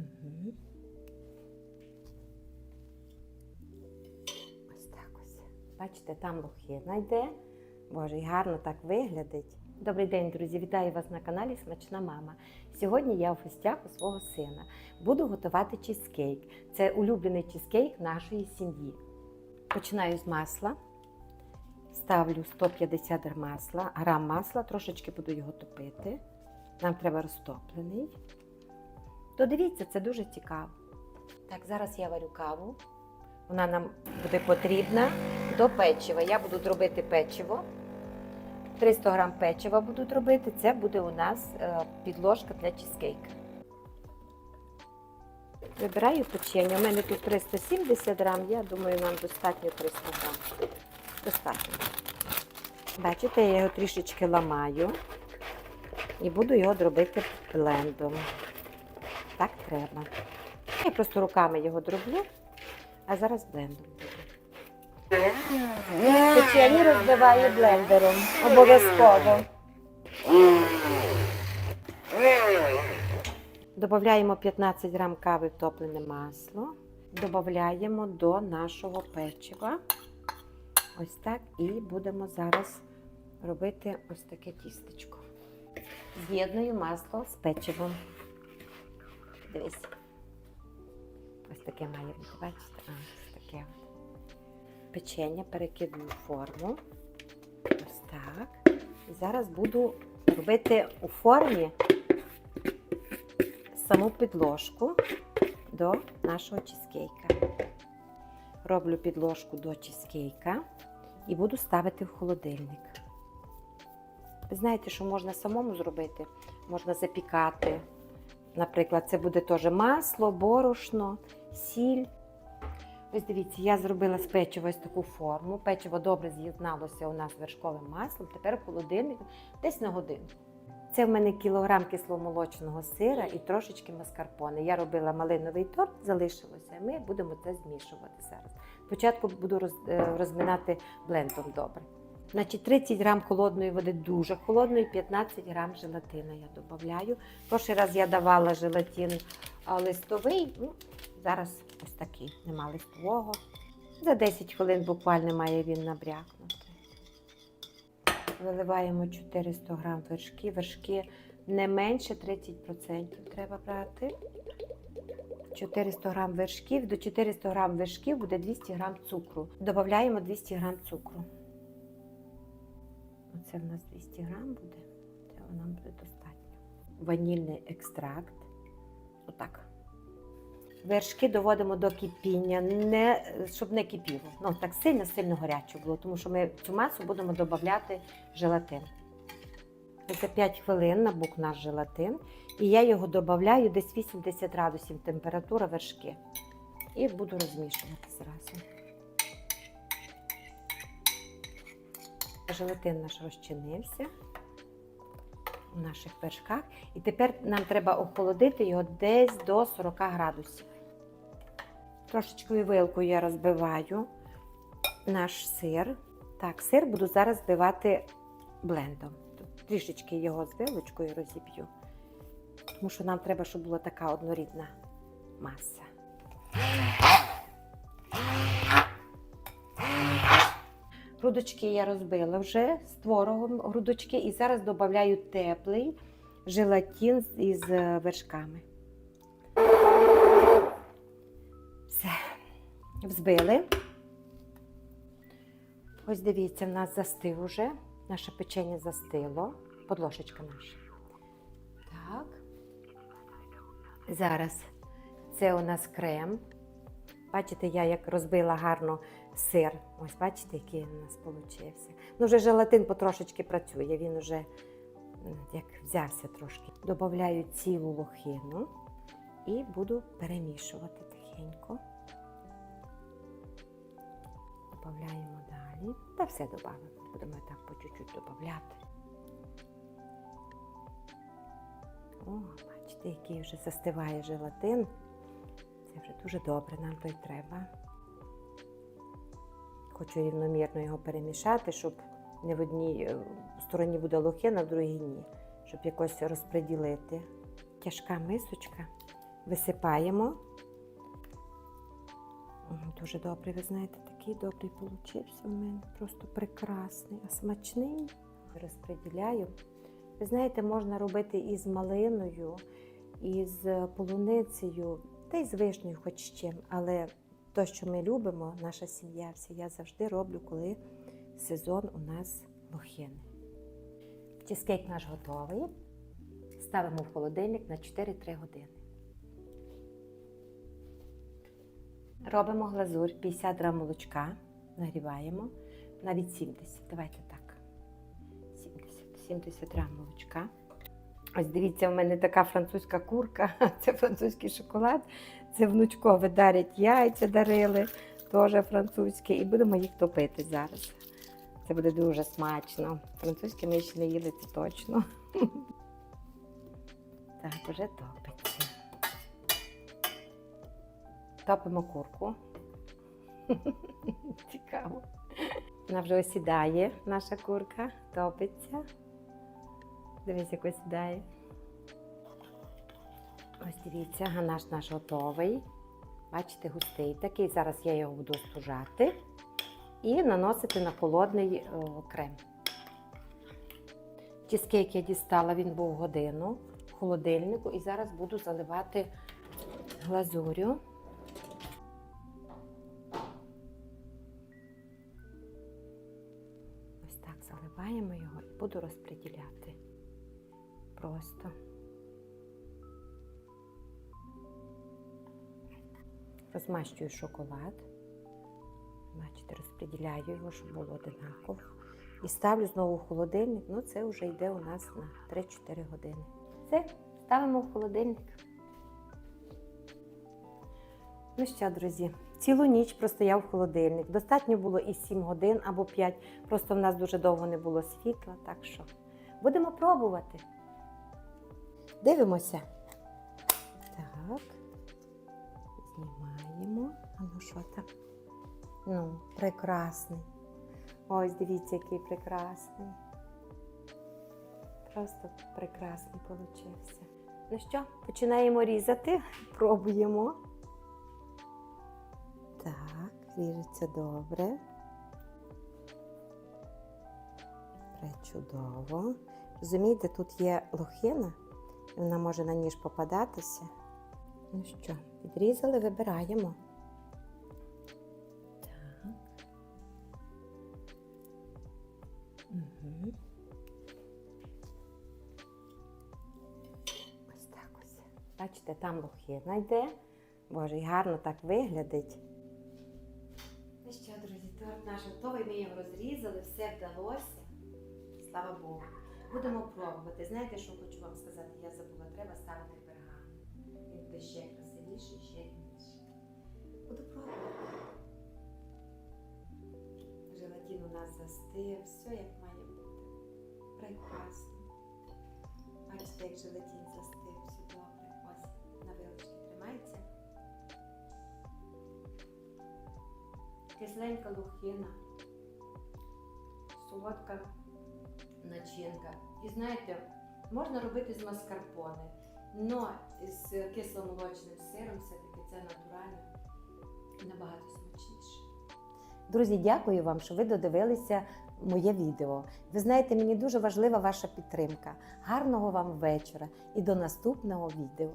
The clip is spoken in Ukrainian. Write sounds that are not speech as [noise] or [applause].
Мгм. Ось так ось. Бачите, там лохина йде. Боже, і гарно так виглядить. Добрий день, друзі! Вітаю вас на каналі Смачна Мама. Сьогодні я в гостях у свого сина. Буду готувати чизкейк. Це улюблений чизкейк нашої сім'ї. Починаю з масла. Ставлю 150 грам масла, грам масла, трошечки буду його топити. Нам треба розтоплений. То дивіться, це дуже цікаво. Так, зараз я варю каву. Вона нам буде потрібна до печива. Я буду робити печиво. 300 грам печива буду робити. Це буде у нас е, підложка для чизкейка. Вибираю печення. У мене тут 370 грам, я думаю, нам достатньо 300 грам. Достатньо. Бачите, я його трішечки ламаю і буду його дробити блендом. Так треба. Я просто руками його дроблю, а зараз блендом. Печені розбиваю блендером. Обов'язково. Додаємо 15 грам кави в топлене масло. Додаємо до нашого печива. Ось так. І будемо зараз робити ось таке тістечко. З'єдную масло з печивом. Дивись. Ось таке має бути, бачите? А, ось таке. Печення перекидую в форму. Ось так. І зараз буду робити у формі саму підложку до нашого чизкейка. Роблю підложку до чизкейка і буду ставити в холодильник. Ви знаєте, що можна самому зробити? Можна запікати. Наприклад, це буде теж масло, борошно, сіль. Ось дивіться, я зробила з печива ось таку форму. Печиво добре з'єдналося у нас з вершковим маслом. Тепер в холодильник десь на годину. Це в мене кілограм кисломолочного сира і трошечки маскарпоне. Я робила малиновий торт, залишилося. Ми будемо це змішувати зараз. Спочатку буду е, розминати блендом добре. Значить, 30 грам холодної води, дуже холодної, 15 грам желатину я додаю. Прошлий раз я давала желатин листовий, ну, зараз ось такий, нема листового. За 10 хвилин буквально має він набрякнути. Виливаємо 400 грам вершки. Вершки не менше 30% треба брати. 400 грам вершків. До 400 грам вершків буде 200 грам цукру. Додаємо 200 грам цукру. Оце в нас 200 грам буде. Цього нам буде достатньо. Ванільний екстракт. Отак. Вершки доводимо до кипіння, не, щоб не кипіло. Ну, так сильно-сильно гаряче було, тому що ми в цю масу будемо додати желатин. За 5 хвилин набук наш желатин. І я його додаю десь 80 градусів температура вершки. І буду розмішувати зразу. Желатин наш розчинився у наших вершках. І тепер нам треба охолодити його десь до 40 градусів. Трошечкою вилкою я розбиваю наш сир. Так, сир буду зараз збивати блендом. Трішечки його з вилочкою розіб'ю, тому що нам треба, щоб була така однорідна маса. Грудочки я розбила вже з творогом грудочки і зараз додаю теплий желатин із е, вершками. Все, взбили. Ось дивіться, в нас застив уже. Наше печення застило. Подложечка наша. Так. Зараз це у нас крем. Бачите, я як розбила гарно сир. Ось бачите, який у нас вийшов. Ну, вже желатин потрошечки працює, він вже як взявся трошки. Добавляю цілу лохину і буду перемішувати тихенько. Добавляємо далі. Та все додамо. Будемо так по чуть-чуть додавати. О, бачите, який вже застиває желатин. Це вже дуже добре, нам то й треба. Хочу рівномірно його перемішати, щоб не в одній е, стороні буде лохина, в другій ні. Щоб якось розподілити. Тяжка мисочка висипаємо. Дуже добрий, ви знаєте, такий добрий получився у мене. Просто прекрасний, а смачний. Розподіляю. Ви знаєте, можна робити і з малиною, і з полуницею, та й з вишнею, хоч з чим. Але те, що ми любимо, наша сім'я, вся, я завжди роблю, коли сезон у нас лохини. Чизкейк наш готовий. Ставимо в холодильник на 4-3 години. Робимо глазурь 50 грам молочка, нагріваємо навіть 70. Давайте так. 70, 70 грам молочка. Ось дивіться, у мене така французька курка, [laughs] це французький шоколад, це внучкове дарять яйця дарили, теж французьке, і будемо їх топити зараз. Це буде дуже смачно. Французьке ми ще не їли, це точно. [laughs] Так, вже топиться. Топимо курку. [laughs] Цікаво. Вона вже осідає, наша курка, топиться. Дивись, як осідає. Ось дивіться, ганаш наш готовий. Бачите, густий такий. Зараз я його буду стужати і наносити на холодний о, крем. Чизкейк я дістала, він був годину в холодильнику, і зараз буду заливати глазурю. Ось так заливаємо його і буду розподіляти. Просто. Розмащую шоколад. Бачите, розподіляю його, щоб було одинаково. І ставлю знову в холодильник. Ну, це вже йде у нас на 3-4 години. Все, ставимо в холодильник. Ну що, друзі, цілу ніч простояв холодильник. Достатньо було і 7 годин або 5. Просто в нас дуже довго не було світла, так що будемо пробувати. Дивимося. Так. Знімаємо. А ну що там? Ну, прекрасний. Ось дивіться, який прекрасний. Просто прекрасний получився. Ну що, починаємо різати, [laughs] пробуємо. Так, ріжеться добре. Пречудово. Розумієте, тут є лохина, і вона може на ніж попадатися. Ну що, відрізали, вибираємо. Так. Угу. Ось так ось. Бачите, там лохина йде. Боже, і гарно так виглядить. Ну що, друзі, торт наш готовий, ми його розрізали, все вдалося. Слава Богу. Будемо пробувати. Знаєте, що хочу вам сказати? Я забула, треба ставити пергамент. Він буде ще красивіший, ще інший. Буду пробувати. Желатин у нас застив, все як має бути. Прекрасно. Бачите, як желатин застив, все добре. Ось на вилочці тримається. Кисленька лухина, солодка начинка. І знаєте, можна робити з маскарпоне, але з кисломолочним сиром все-таки це натурально і набагато смачніше. Друзі, дякую вам, що ви додивилися моє відео. Ви знаєте, мені дуже важлива ваша підтримка. Гарного вам вечора і до наступного відео.